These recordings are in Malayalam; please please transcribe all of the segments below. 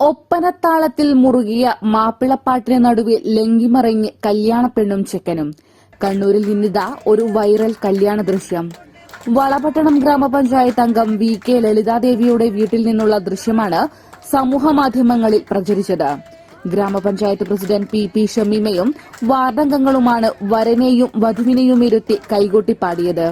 ഒപ്പനത്താളത്തിൽ മുറുകിയ മാപ്പിളപ്പാട്ടിന് നടുവിൽ ലങ്കിമറിഞ്ഞ് കല്യാണപ്പെണ്ണും ചെക്കനും. കണ്ണൂരിൽ നിന്നിതാ ഒരു വൈറൽ കല്യാണ ദൃശ്യം. വളപട്ടണം ഗ്രാമപഞ്ചായത്ത് അംഗം വി കെ ലളിതാദേവിയുടെ വീട്ടിൽ നിന്നുള്ള ദൃശ്യമാണ് സമൂഹ മാധ്യമങ്ങളിൽ പ്രചരിച്ചത്. ഗ്രാമപഞ്ചായത്ത് പ്രസിഡന്റ് പി പി ഷമീമയും വാർഡംഗങ്ങളുമാണ് വരനെയും വധുവിനെയും ഇരുത്തി കൈകൊട്ടിപ്പാടിയത്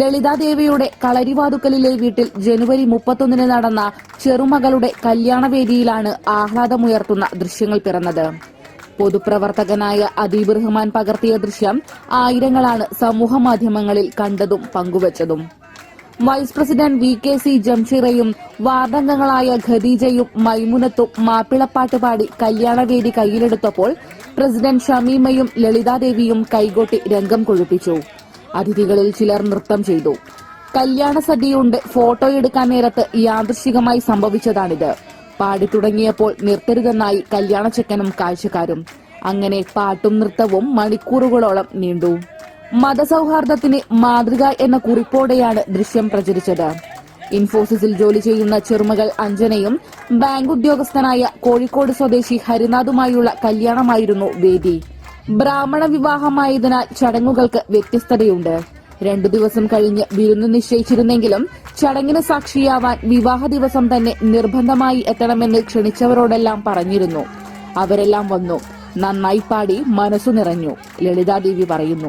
ലളിതാദേവിയുടെ കളരിവാതുക്കലിലെ വീട്ടിൽ ജനുവരി മുപ്പത്തൊന്നിന് നടന്ന ചെറുമകളുടെ കല്യാണവേദിയിലാണ് ആഹ്ലാദമുയർത്തുന്ന ദൃശ്യങ്ങൾ പിറന്നത്. പൊതുപ്രവർത്തകനായ അദീബ് റഹ്മാൻ പകർത്തിയ ദൃശ്യം ആയിരങ്ങളാണ് സമൂഹ മാധ്യമങ്ങളിൽ കണ്ടതും പങ്കുവച്ചതും. Vice president V K C ജംഷീറയും വാർഡംഗങ്ങളായ ഖദീജയും മൈമുനത്തും മാപ്പിളപ്പാട്ട് പാടി കല്യാണവേദി കയ്യിലെടുത്തപ്പോൾ പ്രസിഡന്റ് ഷമീമയും ലളിതാദേവിയും കൈകൊട്ടി രംഗം കൊഴുപ്പിച്ചു. അതിഥികളിൽ ചിലർ നൃത്തം ചെയ്തു. കല്യാണ സദ്യയുണ്ട്. ഫോട്ടോ എടുക്കാൻ നേരത്ത് യാദൃശികമായി സംഭവിച്ചതാണിത്. പാടി തുടങ്ങിയപ്പോൾ നിർത്തരുതെന്നായി കല്യാണച്ചക്കനും കാഴ്ചക്കാരും. അങ്ങനെ പാട്ടും നൃത്തവും മണിക്കൂറുകളോളം നീണ്ടു. മതസൌഹാർദ്ദത്തിന് മാതൃക എന്ന കുറിപ്പോടെയാണ് ദൃശ്യം പ്രചരിച്ചത്. ഇൻഫോസിസിൽ ജോലി ചെയ്യുന്ന ചെറുമകൾ അഞ്ജനയും ബാങ്ക് ഉദ്യോഗസ്ഥനായ കോഴിക്കോട് സ്വദേശി ഹരിനാഥുമായുള്ള കല്യാണമായിരുന്നു വേദി. ബ്രാഹ്മണ വിവാഹമായതിനാൽ ചടങ്ങുകൾക്ക് വ്യത്യസ്തതയുണ്ട്. രണ്ടു ദിവസം കഴിഞ്ഞ് വിരുന്ന് നിശ്ചയിച്ചിരുന്നെങ്കിലും ചടങ്ങിന് സാക്ഷിയാവാൻ വിവാഹ ദിവസം തന്നെ നിർബന്ധമായി എത്തണമെന്ന് ക്ഷണിച്ചവരോടെല്ലാം പറഞ്ഞിരുന്നു. അവരെല്ലാം വന്നു. നന്നായി പാടി മനസ്സു നിറഞ്ഞു. ലളിതാദേവി പറയുന്നു.